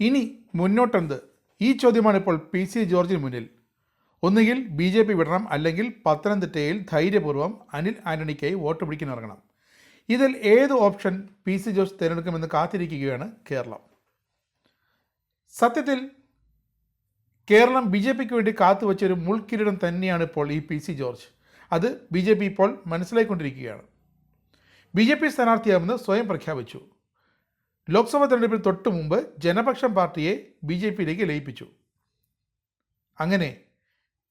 ഇനി മുന്നോട്ടെന്ത്? ഈ ചോദ്യമാണ് ഇപ്പോൾ പി സി ജോർജിന് മുന്നിൽ. ഒന്നുകിൽ ബി ജെ പി വിടണം അല്ലെങ്കിൽ പത്തനംതിട്ടയിൽ ധൈര്യപൂർവം അനിൽ ആന്റണിക്കായി വോട്ട് പിടിക്കാനിറങ്ങണം. ഇതിൽ ഏത് ഓപ്ഷൻ പി സി ജോർജ് തിരഞ്ഞെടുക്കുമെന്ന് കാത്തിരിക്കുകയാണ് കേരളം. സത്യത്തിൽ കേരളം ബി ജെ പിക്ക് വേണ്ടി കാത്തുവച്ച ഒരു മുൾക്കിരീടം തന്നെയാണ് ഇപ്പോൾ ഈ പി സി ജോർജ്. അത് ബി ജെ പി ഇപ്പോൾ മനസ്സിലായിക്കൊണ്ടിരിക്കുകയാണ്. ബി ജെ പി സ്ഥാനാർത്ഥിയാകുമെന്ന് സ്വയം പ്രഖ്യാപിച്ചു. ലോക്സഭാ തെരഞ്ഞെടുപ്പിന് തൊട്ട് മുമ്പ് ജനപക്ഷം പാർട്ടിയെ ബി ജെ പിയിലേക്ക് ലയിപ്പിച്ചു. അങ്ങനെ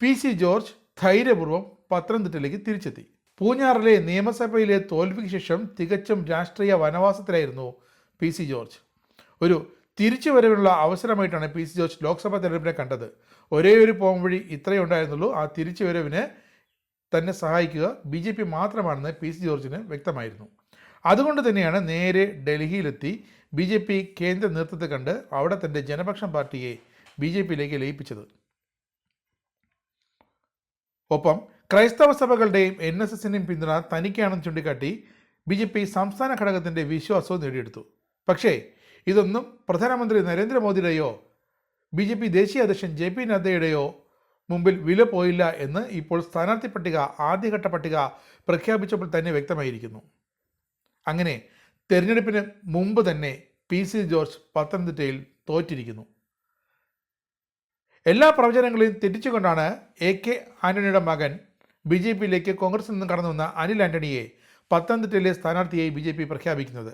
പി സി ജോർജ് ധൈര്യപൂർവം പത്തനംതിട്ടയിലേക്ക് തിരിച്ചെത്തി. പൂഞ്ഞാറിലെ നിയമസഭയിലെ തോൽവിക്ക് ശേഷം തികച്ചും രാഷ്ട്രീയ വനവാസത്തിലായിരുന്നു പി സി ജോർജ്. ഒരു തിരിച്ചുവരവിനുള്ള അവസരമായിട്ടാണ് പി സി ജോർജ് ലോക്സഭാ തെരഞ്ഞെടുപ്പിനെ കണ്ടത്. ഒരേ ഒരു പോം വഴി ഇത്രയേ ഉണ്ടായിരുന്നുള്ളൂ. ആ തിരിച്ചുവരവിന് തന്നെ സഹായിക്കുക ബി ജെ പി മാത്രമാണെന്ന് പി സി ജോർജിന് വ്യക്തമായിരുന്നു. അതുകൊണ്ട് തന്നെയാണ് നേരെ ഡൽഹിയിലെത്തി ബി ജെ പി കേന്ദ്ര നേതൃത്വത്തെ കണ്ട് അവിടെ തന്റെ ജനപക്ഷം പാർട്ടിയെ ബി ജെ പിയിലേക്ക് ലയിപ്പിച്ചത്. ഒപ്പം ക്രൈസ്തവ സഭകളുടെയും എൻ എസ് എസിന്റെയും പിന്തുണ തനിക്കാണെന്ന് ചൂണ്ടിക്കാട്ടി ബി ജെ പി സംസ്ഥാന ഘടകത്തിന്റെ വിശ്വാസവും നേടിയെടുത്തു. പക്ഷേ ഇതൊന്നും പ്രധാനമന്ത്രി നരേന്ദ്രമോദിയുടെയോ ബി ജെ പി ദേശീയ അധ്യക്ഷൻ ജെ പി നദ്ദയുടെയോ മുമ്പിൽ വില പോയില്ല എന്ന് ഇപ്പോൾ സ്ഥാനാർത്ഥി പട്ടിക ആദ്യഘട്ട പട്ടിക പ്രഖ്യാപിച്ചപ്പോൾ തന്നെ വ്യക്തമായിരിക്കുന്നു. അങ്ങനെ തെരഞ്ഞെടുപ്പിന് മുമ്പ് തന്നെ പി സി ജോർജ് പത്തനംതിട്ടയിൽ തോറ്റിരിക്കുന്നു. എല്ലാ പ്രവചനങ്ങളെയും തെറ്റിച്ചുകൊണ്ടാണ് എ കെ ആന്റണിയുടെ മകൻ ബി ജെ പിയിലേക്ക് കോൺഗ്രസിൽ നിന്നും കടന്നു വന്ന അനിൽ ആന്റണിയെ പത്തനംതിട്ടയിലെ സ്ഥാനാർത്ഥിയായി ബി ജെ പി പ്രഖ്യാപിക്കുന്നത്.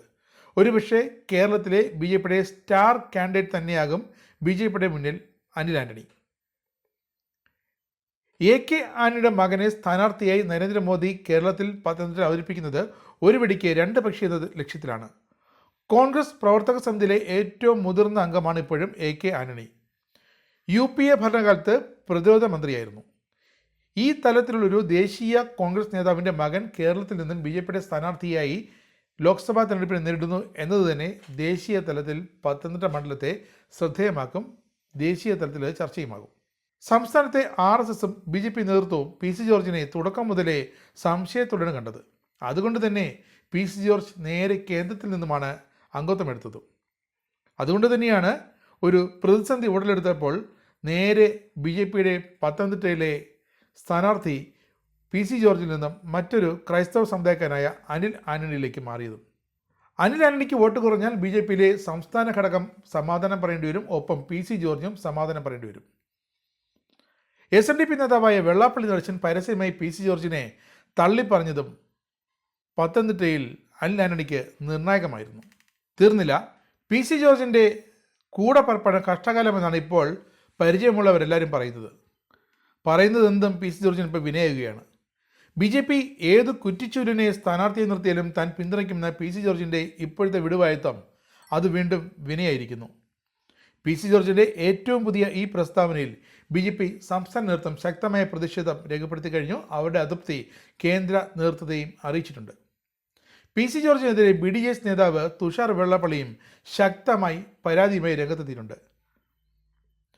ഒരുപക്ഷെ കേരളത്തിലെ ബി ജെ പിയുടെ സ്റ്റാർ കാൻഡിഡേറ്റ് തന്നെയാകും ബി ജെ പിയുടെ മുന്നിൽ അനിൽ ആന്റണി. എ കെ ആനിയുടെ മകനെ സ്ഥാനാർത്ഥിയായി നരേന്ദ്രമോദി കേരളത്തിൽ പത്തനംതിട്ട അവതരിപ്പിക്കുന്നത് ഒരു വെടിക്ക് രണ്ട് പക്ഷി എന്ന ലക്ഷ്യത്തിലാണ്. കോൺഗ്രസ് പ്രവർത്തക സമിതിയിലെ ഏറ്റവും മുതിർന്ന അംഗമാണ് ഇപ്പോഴും A K Antony U P A ഭരണകാലത്ത് പ്രതിരോധ മന്ത്രിയായിരുന്നു. ഈ തലത്തിലുള്ളൊരു ദേശീയ കോൺഗ്രസ് നേതാവിന്റെ മകൻ കേരളത്തിൽ നിന്നും ബി ജെ പിയുടെ സ്ഥാനാർത്ഥിയായി ലോക്സഭാ തെരഞ്ഞെടുപ്പിനെ നേരിടുന്നു എന്നത് തന്നെ ദേശീയ തലത്തിൽ പത്തനംതിട്ട മണ്ഡലത്തെ ശ്രദ്ധേയമാക്കും ദേശീയ തലത്തിൽ ചർച്ചയുമാകും. സംസ്ഥാനത്തെ ആർ എസ് എസും ബി ജെ പി നേതൃത്വവും പി സി ജോർജിനെ തുടക്കം മുതലേ സംശയത്തോടെയാണ് കണ്ടത്. അതുകൊണ്ട് തന്നെ പി സി ജോർജ് നേരെ കേന്ദ്രത്തിൽ നിന്നുമാണ് അംഗത്വമെടുത്തത് അതുകൊണ്ട് തന്നെയാണ് ഒരു പ്രതിസന്ധി ഉടലെടുത്തപ്പോൾ നേരെ ബി ജെ പിയുടെ പത്തനംതിട്ടയിലെ സ്ഥാനാർത്ഥി പി സി ജോർജിൽ നിന്നും മറ്റൊരു ക്രൈസ്തവ സമുദായക്കാരനായ അനിൽ ആന്റണിയിലേക്ക് മാറിയതും. അനിൽ ആന്റണിക്ക് വോട്ട് കുറഞ്ഞാൽ ബി ജെ പിയിലെ സംസ്ഥാന ഘടകം സമാധാനം പറയേണ്ടി വരും. ഒപ്പം പി സി ജോർജും സമാധാനം പറയേണ്ടി വരും. എസ് എൻ ഡി പി നേതാവായ വെള്ളാപ്പള്ളി നരശൻ പരസ്യമായി പി സി ജോർജിനെ തള്ളിപ്പറഞ്ഞതും പത്തനംതിട്ടയിൽ അനിൽ ആന്റണിക്ക് നിർണായകമായിരുന്നു. തീർന്നില്ല. പി സി ജോർജിന്റെ കൂടെ പറപ്പാണ് കഷ്ടകാലമെന്നാണ് ഇപ്പോൾ പരിചയമുള്ളവരെല്ലാവരും പറയുന്നത്. പറയുന്നത് എന്തും പി സി ജോർജിന് ഇപ്പോൾ വിനയുകയാണ് ബി ജെ പി ഏത് കുറ്റിച്ചൂരിനെ സ്ഥാനാർത്ഥിയെ നിർത്തിയാലും താൻ പിന്തുണയ്ക്കുമെന്ന പി സി ജോർജിന്റെ ഇപ്പോഴത്തെ വിടുവായത്വം അത് വീണ്ടും വിനയായിരിക്കുന്നു. പി സി ജോർജിന്റെ ഏറ്റവും പുതിയ ഈ പ്രസ്താവനയിൽ ബി ജെ പി സംസ്ഥാന നേതൃത്വം ശക്തമായ പ്രതിഷേധം രേഖപ്പെടുത്തി കഴിഞ്ഞു. അവരുടെ അതൃപ്തി കേന്ദ്ര നേതൃത്വത്തെയും അറിയിച്ചിട്ടുണ്ട്. പി സി ജോർജിനെതിരെ ബി ഡി എസ് നേതാവ് തുഷാർ വെള്ളപ്പള്ളിയും ശക്തമായി പരാതിയുമായി രംഗത്തെത്തിയിട്ടുണ്ട്.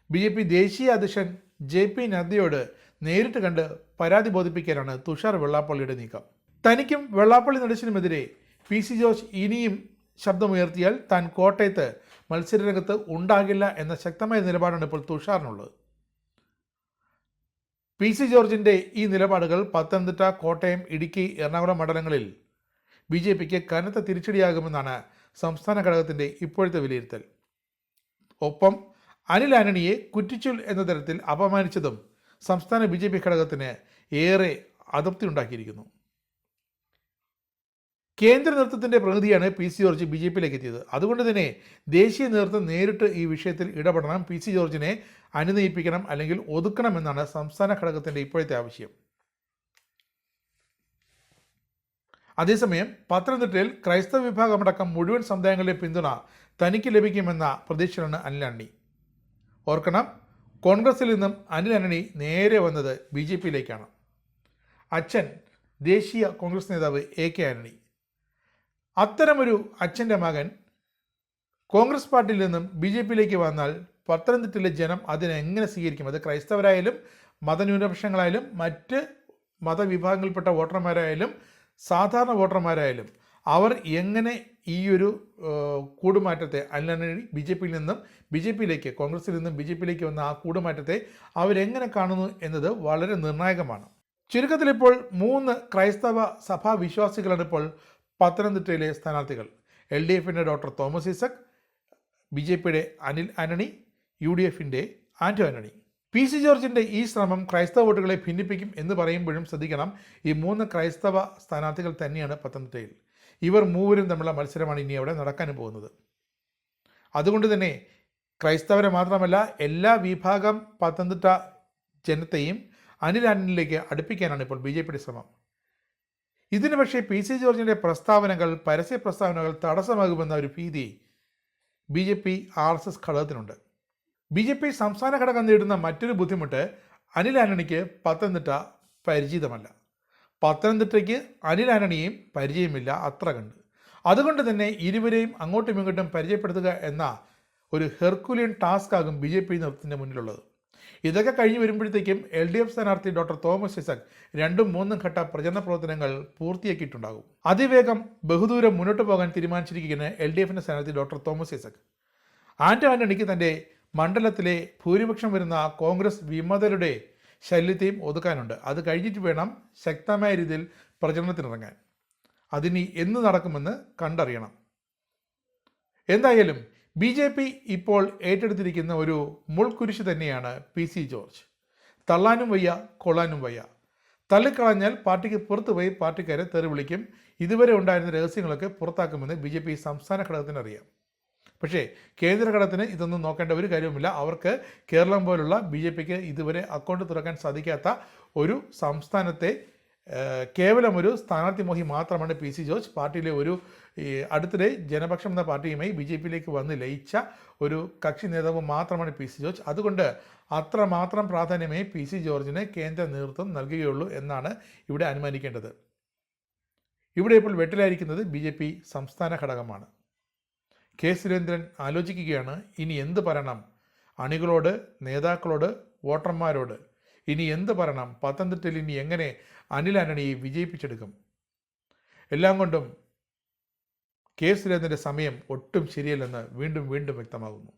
ബി ജെ പി ദേശീയ അധ്യക്ഷൻ ജെ പി നദ്ദയോട് നേരിട്ട് കണ്ട് പരാതി ബോധിപ്പിക്കാനാണ് തുഷാർ വെള്ളാപ്പള്ളിയുടെ നീക്കം. തനിക്കും വെള്ളാപ്പള്ളി നടേശനുമെതിരെ പി സി ജോർജ് ഇനിയും ശബ്ദമുയർത്തിയാൽ താൻ കോട്ടയത്ത് മത്സരരംഗത്ത് ഉണ്ടാകില്ല എന്ന ശക്തമായ നിലപാടാണ് ഇപ്പോൾ തുഷാറിനുള്ളത്. പി സി ജോർജിന്റെ ഈ നിലപാടുകൾ പത്തനംതിട്ട കോട്ടയം ഇടുക്കി എറണാകുളം മണ്ഡലങ്ങളിൽ ബി ജെ പിക്ക് കനത്ത തിരിച്ചടിയാകുമെന്നാണ് സംസ്ഥാന ഘടകത്തിന്റെ ഇപ്പോഴത്തെ വിലയിരുത്തൽ. ഒപ്പം അനിൽ ആന്റണിയെ കുറ്റിച്ചുൽ എന്ന തരത്തിൽ അപമാനിച്ചതും സംസ്ഥാന ബി ഘടകത്തിന് ഏറെ അതൃപ്തി ഉണ്ടാക്കിയിരിക്കുന്നു കേന്ദ്ര നേതൃത്വത്തിന്റെ പ്രതിനിധിയാണ് P C George B J പിയിലേക്ക് എത്തിയത്. അതുകൊണ്ട് തന്നെ ദേശീയ നേതൃത്വം നേരിട്ട് ഈ വിഷയത്തിൽ ഇടപെടണം. പി സി ജോർജിനെ അനുനയിപ്പിക്കണം അല്ലെങ്കിൽ ഒതുക്കണം എന്നാണ് സംസ്ഥാന ഘടകത്തിന്റെ ഇപ്പോഴത്തെ ആവശ്യം. അതേസമയം പത്തനംതിട്ടയിൽ ക്രൈസ്തവ വിഭാഗമടക്കം മുഴുവൻ സമുദായങ്ങളുടെ പിന്തുണ തനിക്ക് ലഭിക്കുമെന്ന പ്രതീക്ഷയിലാണ് അനിൽ അണ്ണി ഓർക്കണം കോൺഗ്രസിൽ നിന്നും അനിൽ അണ്ണി നേരെ വന്നത് ബി ജെ പിയിലേക്കാണ്. അച്ഛൻ ദേശീയ കോൺഗ്രസ് നേതാവ് എ കെ ആന്റണി. അത്തരമൊരു അച്ഛന്റെ മകൻ കോൺഗ്രസ് പാർട്ടിയിൽ നിന്നും ബി ജെ പിയിലേക്ക് വന്നാൽ പത്തനംതിട്ടയിലെ ജനം അതിനെ എങ്ങനെ സ്വീകരിക്കും? അത് ക്രൈസ്തവരായാലും മതന്യൂനപക്ഷങ്ങളായാലും മറ്റ് മതവിഭാഗങ്ങളിൽപ്പെട്ട വോട്ടർമാരായാലും സാധാരണ വോട്ടർമാരായാലും അവർ എങ്ങനെ ഈ ഒരു കൂടുമാറ്റത്തെ അല്ലെങ്കിൽ ബി ജെ പിയിൽ നിന്നും ബി ജെ പിയിലേക്ക് കോൺഗ്രസിൽ നിന്നും ബി ജെ പിയിലേക്ക് വന്ന ആ കൂടുമാറ്റത്തെ അവരെങ്ങനെ കാണുന്നു എന്നത് വളരെ നിർണായകമാണ്. ചുരുക്കത്തിൽ ഇപ്പോൾ മൂന്ന് ക്രൈസ്തവ സഭാ വിശ്വാസികളാണ് ഇപ്പോൾ പത്തനംതിട്ടയിലെ സ്ഥാനാർത്ഥികൾ. എൽ ഡി എഫിന്റെ doctor Thomas Isaac B J പിയുടെ അനിൽ ആന്റണി യു ഡി എഫിന്റെ ആന്റോ ആന്റണി. പി സി ജോർജിന്റെ ഈ ശ്രമം ക്രൈസ്തവ വോട്ടുകളെ ഭിന്നിപ്പിക്കും എന്ന് പറയുമ്പോഴും ശ്രദ്ധിക്കണം ഈ മൂന്ന് ക്രൈസ്തവ സ്ഥാനാർത്ഥികൾ തന്നെയാണ് പത്തനംതിട്ടയിൽ. ഇവർ മൂവരും തമ്മിലുള്ള മത്സരമാണ് ഇനി അവിടെ നടക്കാൻ പോകുന്നത്. അതുകൊണ്ട് തന്നെ ക്രൈസ്തവരെ മാത്രമല്ല എല്ലാ വിഭാഗം പത്തനംതിട്ട ജനത്തെയും അനിൽ ആന്റണിയിലേക്ക് അടുപ്പിക്കാനാണ് ഇപ്പോൾ ബി ജെ പിയുടെ ശ്രമം. ഇതിന് പക്ഷേ പി സി ജോർജിന്റെ പ്രസ്താവനകൾ പരസ്യ പ്രസ്താവനകൾ തടസ്സമാകുമെന്ന ഒരു ഭീതി B J P R S S ഘടകത്തിനുണ്ട്. B J P സംസ്ഥാന ഘടകം നേരിടുന്ന മറ്റൊരു ബുദ്ധിമുട്ട് അനിൽ ആന്റണിക്ക് പത്തനംതിട്ട പരിചിതമല്ല. പത്തനംതിട്ടയ്ക്ക് അനിൽ ആന്റണിയും പരിചയമില്ല അത്ര കണ്ട്. അതുകൊണ്ട് തന്നെ ഇരുവരെയും അങ്ങോട്ടും ഇങ്ങോട്ടും പരിചയപ്പെടുത്തുക എന്ന ഒരു ഹെർക്കുലിയൻ ടാസ്ക് ആകും ബി ജെ പി നേതൃത്വത്തിന്റെ മുന്നിലുള്ളത്. ഇതൊക്കെ കഴിഞ്ഞ് വരുമ്പോഴത്തേക്കും എൽ ഡി എഫ് സ്ഥാനാർത്ഥി ഡോക്ടർ തോമസ് ഐസക് രണ്ടും മൂന്നും ഘട്ട പ്രചരണ പ്രവർത്തനങ്ങൾ പൂർത്തിയാക്കിയിട്ടുണ്ടാകും. അതിവേഗം ബഹുദൂരം മുന്നോട്ട് പോകാൻ തീരുമാനിച്ചിരിക്കുന്ന എൽ ഡി എഫിന്റെ സ്ഥാനാർത്ഥി ഡോക്ടർ തോമസ് ഐസക് ആന്റോ ആന്റണിക്ക് തന്റെ മണ്ഡലത്തിലെ ഭൂരിപക്ഷം വരുന്ന കോൺഗ്രസ് വിമതരുടെ ശല്യത്തെയും ഒതുക്കാനുണ്ട്. അത് കഴിഞ്ഞിട്ട് വേണം ശക്തമായ രീതിയിൽ പ്രചരണത്തിനിറങ്ങാൻ. അതിനി എന്ന് നടക്കുമെന്ന് കണ്ടറിയണം. എന്തായാലും ബി ജെ പി ഇപ്പോൾ ഏറ്റെടുത്തിരിക്കുന്ന ഒരു മുൾക്കുരിശ് തന്നെയാണ് പി സി ജോർജ്. തള്ളാനും വയ്യ കൊള്ളാനും വയ്യ. തള്ളിക്കളഞ്ഞാൽ പാർട്ടിക്ക് പുറത്തു പോയി പാർട്ടിക്കാരെ തെറി വിളിക്കും. ഇതുവരെ ഉണ്ടായിരുന്ന രഹസ്യങ്ങളൊക്കെ പുറത്താക്കുമെന്ന് ബി ജെ പി സംസ്ഥാന ഘടകത്തിന് അറിയാം. പക്ഷേ കേന്ദ്ര ഘടകത്തിന് ഇതൊന്നും നോക്കേണ്ട ഒരു കാര്യവുമില്ല. അവർക്ക് കേരളം പോലുള്ള ബി ജെ പിക്ക് ഇതുവരെ അക്കൗണ്ട് തുറക്കാൻ സാധിക്കാത്ത ഒരു സംസ്ഥാനത്തെ കേവലം ഒരു സ്ഥാനാർത്ഥി മോഹി മാത്രമാണ് പി സി ജോർജ്. പാർട്ടിയിലെ ഒരു അടുത്തിടെ ജനപക്ഷം എന്ന പാർട്ടിയുമായി ബി ജെ പിയിലേക്ക് വന്ന് ലയിച്ച ഒരു കക്ഷി നേതാവ് മാത്രമാണ് പി സി ജോർജ്. അതുകൊണ്ട് അത്രമാത്രം പ്രാധാന്യമേ പി സി ജോർജിന് കേന്ദ്ര നേതൃത്വം നൽകുകയുള്ളൂ എന്നാണ് ഇവിടെ അനുമാനിക്കേണ്ടത്. ഇവിടെ ഇപ്പോൾ വെട്ടിലായിരിക്കുന്നത് ബി ജെ പി സംസ്ഥാന ഘടകമാണ്. കെ സുരേന്ദ്രൻ ആലോചിക്കുകയാണ് ഇനി എന്ത് പറയണം? അണികളോട് നേതാക്കളോട് വോട്ടർമാരോട് ഇനി എന്ത് പറയണം? പത്തനംതിട്ടയിൽ ഇനി എങ്ങനെ അനിൽ ആന്റണിയെ വിജയിപ്പിച്ചെടുക്കും? എല്ലാം കൊണ്ടും കെ സുരേന്ദ്രന്റെ സമയം ഒട്ടും ശരിയല്ലെന്ന് വീണ്ടും വീണ്ടും വ്യക്തമാകുന്നു.